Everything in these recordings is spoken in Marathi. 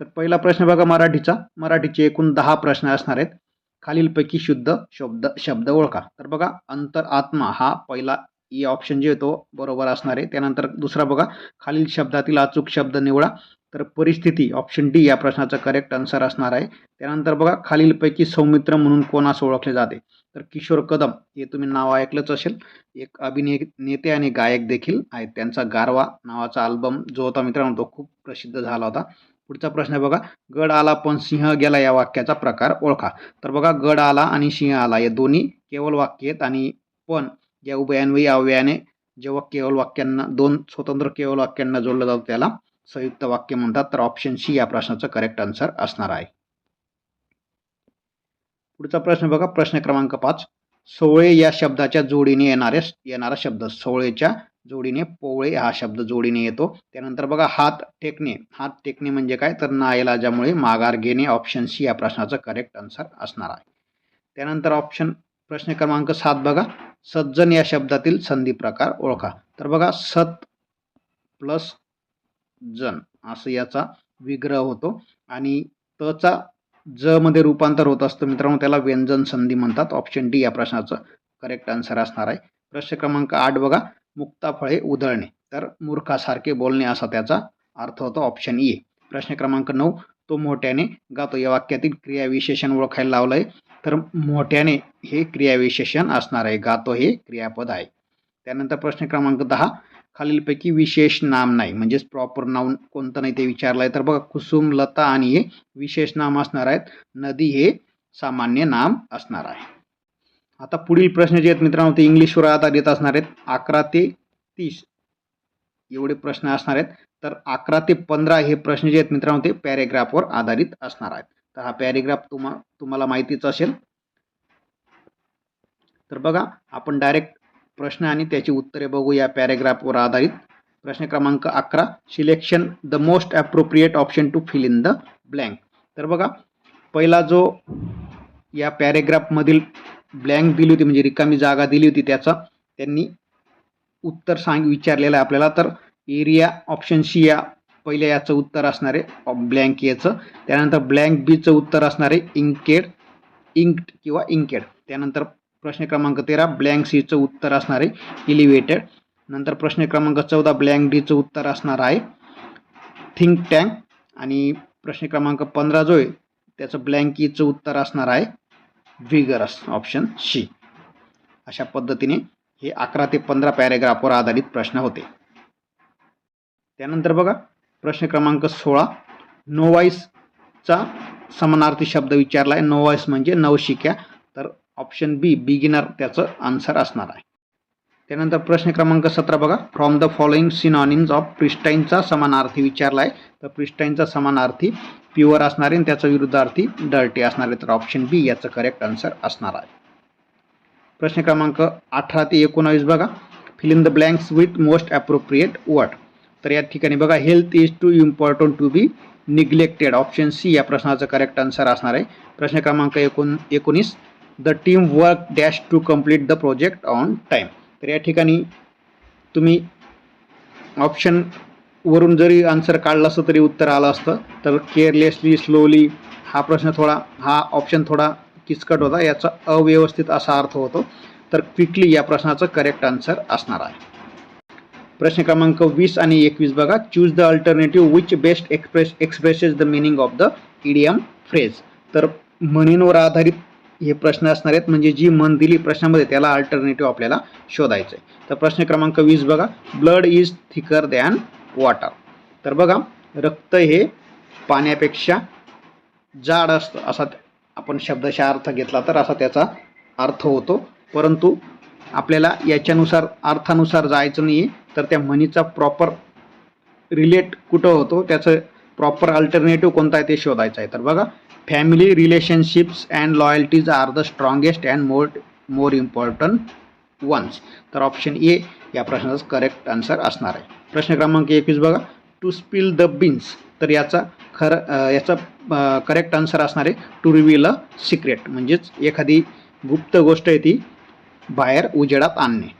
तर पहिला प्रश्न बघा मराठीचा. मराठीचे एकूण दहा प्रश्न असणार आहेत. खालीलपैकी शुद्ध शब्द शब्द ओळखा. तर बघा अंतर आत्मा हा पहिला e ई ऑप्शन जे येतो बरोबर असणार आहे. त्यानंतर दुसरा बघा खालील शब्दातील अचूक शब्द निवडा. तर परिस्थिती ऑप्शन डी या प्रश्नाचा करेक्ट आन्सर असणार आहे. त्यानंतर बघा खालीलपैकी सौमित्र म्हणून कोणास ओळखले जाते? तर किशोर कदम हे तुम्ही नाव ऐकलंच असेल. एक अभिनय नेते आणि गायक देखील आहेत. त्यांचा गारवा नावाचा अल्बम जो होता मित्रांनो तो खूप प्रसिद्ध झाला होता. पुढचा प्रश्न आहे बघा. गड आला पण सिंह गेला या वाक्याचा प्रकार ओळखा. तर बघा गड आला आणि सिंह आला या दोन्ही केवळ वाक्य आहेत आणि पण या उभयान्वयी अवयाने जेव्हा केवळ वाक्यांना दोन स्वतंत्र केवळ वाक्यांना जोडलं जातं त्याला संयुक्त वाक्य म्हणतात. तर ऑप्शन सी या प्रश्नाचं करेक्ट आन्सर असणार आहे. पुढचा प्रश्न बघा प्रश्न क्रमांक पाच. सोळे या शब्दाच्या जोडीने येणारे येणारा शब्द. सोळेच्या जोडीने पोवळे हा शब्द जोडीने येतो. त्यानंतर बघा हात टेकणे. हात टेकणे म्हणजे काय? तर नाईलाजामुळे माघार घेणे ऑप्शन सी या प्रश्नाचं करेक्ट आन्सर असणार आहे. त्यानंतर ऑप्शन प्रश्न क्रमांक सात बघा. सज्जन या शब्दातील संधी प्रकार ओळखा. तर बघा सत प्लस जन असं याचा विग्रह होतो. आणि तचा ज मध्ये रूपांतर होत असतं मित्रांनो त्याला व्यंजन संधी म्हणतात. ऑप्शन डी या प्रश्नाचं करेक्ट आन्सर असणार आहे. प्रश्न क्रमांक आठ बघा. मुक्ताफळे उधळणे. तर मूर्खासारखे बोलणे असा त्याचा अर्थ होतो ऑप्शन ए e. प्रश्न क्रमांक नऊ. तो मोठ्याने गातो. या वाक्यातील क्रियाविशेषण ओळखायला लावलं आहे तर मोठ्याने हे क्रियाविशेषण असणार आहे. गातो हे क्रियापद आहे. त्यानंतर प्रश्न क्रमांक दहा. खालीलपैकी विशेष नाम नाही. म्हणजेच प्रॉपर नाऊन कोणतं नाही ते विचारलं आहे तर बघा कुसुम लता आणि हे विशेष नाम असणार आहेत. नदी हे सामान्य नाम असणार आहे. आता पुढील प्रश्न जे आहेत मित्रांनो ते इंग्लिशवर आधारित असणार आहेत. अकरा ते तीस एवढे प्रश्न असणार आहेत. तर अकरा ते पंधरा हे प्रश्न जे आहेत मित्रांनो ते पॅरेग्राफवर आधारित असणार आहेत. तर हा पॅरेग्राफ तुम्हा तुम्हाला माहितीच असेल. तर बघा आपण डायरेक्ट प्रश्न आणि त्याची उत्तरे बघू या पॅरेग्राफवर आधारित. प्रश्न क्रमांक अकरा selection the most appropriate option to fill in the blank. तर बघा पहिला जो या पॅरेग्राफमधील ब्लँक दिली होती म्हणजे रिकामी जागा दिली होती त्याचा. त्यांनी उत्तर सांग विचारलेलं आहे आपल्याला. तर एरिया ऑप्शन सी या पहिल्या याचं उत्तर असणार आहे. ब्लँक याचं. त्यानंतर ब्लँक बीचं उत्तर असणार आहे. इंकेड इंक्ड किंवा इंकेड त्यानंतर प्रश्न क्रमांक तेरा ब्लँक सीचं उत्तर असणार आहे. इलिव्हेटेड नंतर प्रश्न क्रमांक चौदा ब्लँक डीचं उत्तर असणार आहे. थिंक टँक आणि प्रश्न क्रमांक पंधरा जो आहे त्याचं ब्लँक ईचं e उत्तर असणार आहे. व्हिगरस ऑप्शन सी अशा पद्धतीने हे अकरा ते पंधरा पॅरेग्राफवर आधारित प्रश्न होते. त्यानंतर बघा प्रश्न क्रमांक सोळा नोवाईसचा समानार्थी शब्द विचारला आहे नोवाईस म्हणजे नवशिक्या तर ऑप्शन बी बिगिनर त्याचं आन्सर असणार आहे. त्यानंतर प्रश्न क्रमांक सतरा बघा. From the following synonyms of प्रिस्टाईनचा समानार्थी विचारला आहे तर प्रिस्टाईनचा समानार्थी प्युअर असणारे आणि त्याचा विरुद्धार्थी डर्टी असणारे तर ऑप्शन बी याचं करेक्ट आन्सर असणार आहे. प्रश्न क्रमांक अठरा ते एकोणावीस बघा. Fill in the blanks with most appropriate word तर या ठिकाणी बघा health is too important to be neglected option C या प्रश्नाचं करेक्ट आन्सर असणार आहे. प्रश्न क्रमांक एकोण एकोणीस. The team work dash to complete the project on time तर या ठिकाणी तुम्ही ऑप्शन वरून जरी आन्सर काढलं असतं तरी उत्तर आलं असतं. तर केअरलेसली स्लोली हा प्रश्न थोडा हा ऑप्शन थोडा किचकट होता. याचा अव्यवस्थित असा अर्थ होतो. तर क्विकली या प्रश्नाचं करेक्ट आन्सर असणार आहे. प्रश्न क्रमांक वीस आणि एकवीस बघा. Choose the alternative which best express expresses the meaning of the idiom phrase तर म्हणींवर आधारित हे प्रश्न असणार आहेत. म्हणजे जी मन दिली प्रश्नामध्ये त्याला अल्टरनेटिव्ह आपल्याला शोधायचं आहे तर प्रश्न क्रमांक वीस बघा. Blood is thicker than water तर बघा रक्त हे पाण्यापेक्षा जाड असतं. असा आपण शब्दशा अर्थ घेतला तर असा त्याचा अर्थ होतो. परंतु आपल्याला याच्यानुसार अर्थानुसार जायचं नाही आहे तर त्या म्हणीचा प्रॉपर रिलेट कुठं होतो? त्याचं प्रॉपर अल्टरनेटिव्ह कोणता आहे ते शोधायचं आहे. तर बघा family relationships and loyalties are the strongest and more more important ones तर ऑप्शन ए या प्रश्नाचं करेक्ट आन्सर असणार आहे. प्रश्न क्रमांक एकवीस बघा. टू स्पिल द बीन्स तर याचा खरं याचा करेक्ट आन्सर असणार आहे. टू रिव्हील अ सिक्रेट म्हणजेच एखादी गुप्त गोष्ट आहे ती बाहेर उजेडात आणणे.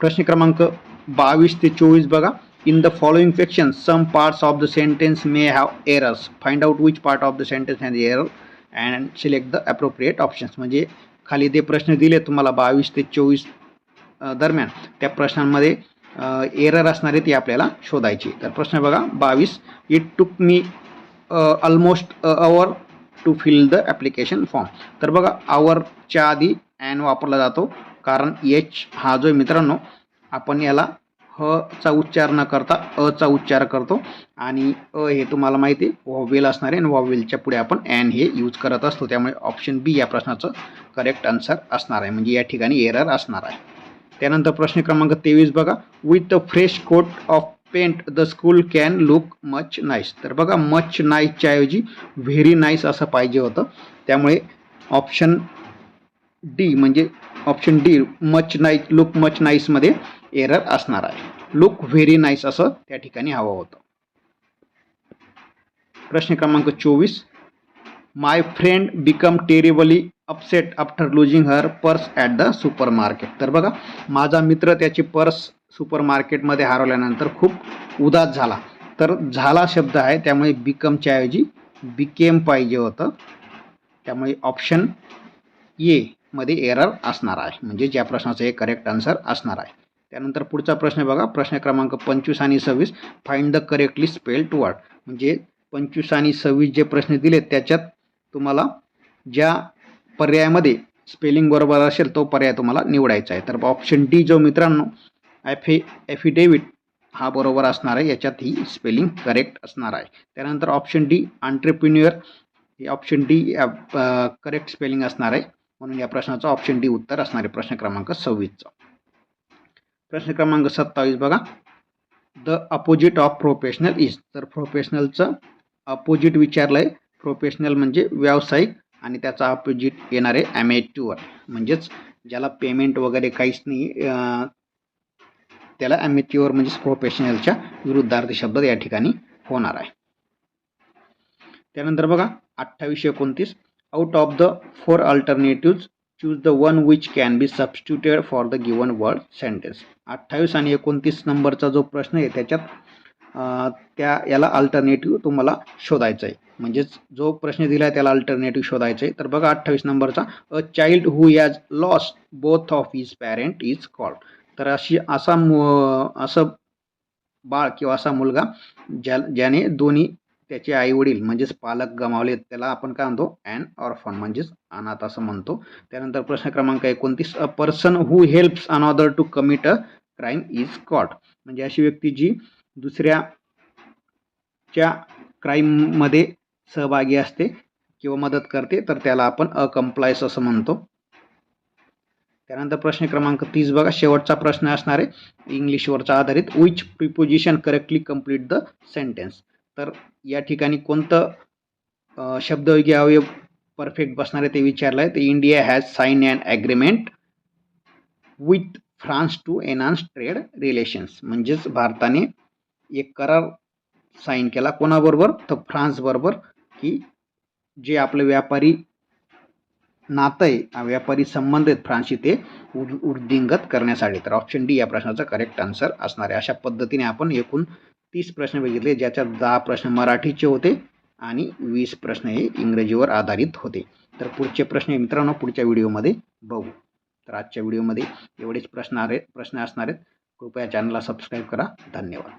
प्रश्न क्रमांक बावीस ते चोवीस बघा. In the following section some parts of the sentence may have errors Find out which part of the sentence has error and select the appropriate options म्हणजे खाली ते प्रश्न दिले तुम्हाला बावीस ते चोवीस दरम्यान त्या प्रश्नांमध्ये एरर असणारे ती आपल्याला शोधायची. तर प्रश्न बघा बावीस. It took me almost hour to fill the application form तर बघा आवरच्या आधी ॲन वापरला जातो. कारण एच हा जो मित्रांनो आपण याला ह चा उच्चार न करता अ चा उच्चार करतो. आणि अ हे तुम्हाला माहिती आहे वॉवेल असणार आहे आणि वॉवेलच्या पुढे आपण ॲन हे यूज करत असतो. त्यामुळे ऑप्शन बी या प्रश्नाचं करेक्ट आन्सर असणार आहे. म्हणजे या ठिकाणी एरर असणार आहे. त्यानंतर प्रश्न क्रमांक तेवीस बघा. With the fresh coat of paint the school can look much nice तर बघा मच नाईसच्या ऐवजी व्हेरी नाईस असं पाहिजे होतं. त्यामुळे ऑप्शन डी म्हणजे option D much nice look much नाईसमध्ये error असणार आहे. लुक व्हेरी नाईस असं त्या ठिकाणी हवं होतं. प्रश्न क्रमांक चोवीस. My friend become terribly upset after losing her purse at the supermarket तर बघा माझा मित्र त्याची पर्स सुपर मार्केटमध्ये हरवल्यानंतर खूप उदास झाला. तर झाला शब्द आहे त्यामुळे बिकमच्या ऐवजी बिकेम पाहिजे होतं. त्यामुळे ऑप्शन ए मध्ये एरर असणार आहे. म्हणजे ज्या प्रश्नाचं एक करेक्ट आन्सर असणार आहे. त्यानंतर पुढचा प्रश्न बघा. प्रश्न क्रमांक पंचवीस आणि सव्वीस. Find the correctly spelled word म्हणजे पंचवीस आणि सव्वीस जे प्रश्न दिलेत त्याच्यात तुम्हाला ज्या पर्यायामध्ये स्पेलिंग बरोबर असेल तो पर्याय तुम्हाला निवडायचा आहे. तर ऑप्शन डी जो मित्रांनो ॲफे ॲफिडेविट हा बरोबर असणार आहे. याच्यात ही स्पेलिंग करेक्ट असणार आहे. त्यानंतर ऑप्शन डी आंट्रप्रिन्युअर हे ऑप्शन डी करेक्ट स्पेलिंग असणार आहे. म्हणून या प्रश्नाचं ऑप्शन डी उत्तर असणार आहे. प्रश्न क्रमांक सव्वीसचा. प्रश्न क्रमांक सत्तावीस बघा. The opposite of professional is तर प्रोफेशनलचं अपोजिट विचारलं आहे प्रोफेशनल म्हणजे व्यावसायिक आणि त्याचा अपोजिट येणार आहे ॲमेच्युअर म्हणजेच ज्याला पेमेंट वगैरे काहीच नाही त्याला ॲमेच्युअर म्हणजेच प्रोफेशनलच्या विरुद्धार्थी शब्द या ठिकाणी होणार आहे. त्यानंतर बघा अठ्ठावीसशे एकोणतीस. Out of the four alternatives choose the one which can be substituted for the given word sentence अठ्ठावीस आणि एकोणतीस नंबरचा जो प्रश्न आहे त्याच्यात त्या याला अल्टरनेटिव्ह तुम्हाला शोधायचा आहे. म्हणजेच जो प्रश्न दिला आहे त्याला अल्टरनेटिव्ह शोधायचं आहे. तर बघा अठ्ठावीस नंबरचा a child who has lost both of his parent is called तर अशी असा मु असं बाळ किंवा असा मुलगा ज्या ज्याने दोन्ही त्याचे आई वडील म्हणजेच पालक गमावले त्याला आपण काय म्हणतो? अँड ऑर्फन म्हणजेच अनाथ असं म्हणतो. त्यानंतर प्रश्न क्रमांक एकोणतीस a person who helps another to commit a crime is caught म्हणजे अशी व्यक्ती जी दुसऱ्याच्या क्राईममध्ये सहभागी असते किंवा मदत करते तर त्याला आपण अकम्प्लायस असं म्हणतो. त्यानंतर प्रश्न क्रमांक तीस बघा शेवटचा प्रश्न असणार आहे. इंग्लिशवरचा आधारित. Which preposition correctly complete the sentence तर या ठिकाणी कोणतं शब्दयोगी अवयव परफेक्ट बसणार आहे ते विचारलं आहे तर India has sign and agreement with France to enhance trade relations म्हणजेच भारताने एक करार साईन केला कोणाबरोबर? तर फ्रान्सबरोबर की जे आपले व्यापारी नातं आहे व्यापारी संबंध आहेत फ्रान्सशी ते उर्दिंगत करण्यासाठी. तर ऑप्शन डी या प्रश्नाचा करेक्ट आन्सर असणार आहे. अशा पद्धतीने आपण एकूण तीस प्रश्न बघितले ज्याच्यात दहा प्रश्न मराठीचे होते आणि वीस प्रश्न हे इंग्रजीवर आधारित होते. तर पुढचे प्रश्न मित्रांनो पुढच्या व्हिडिओमध्ये बघू. तर आजच्या व्हिडिओमध्ये एवढेच प्रश्न आहेत प्रश्न असणार आहेत. कृपया चॅनलला सबस्क्राईब करा. धन्यवाद.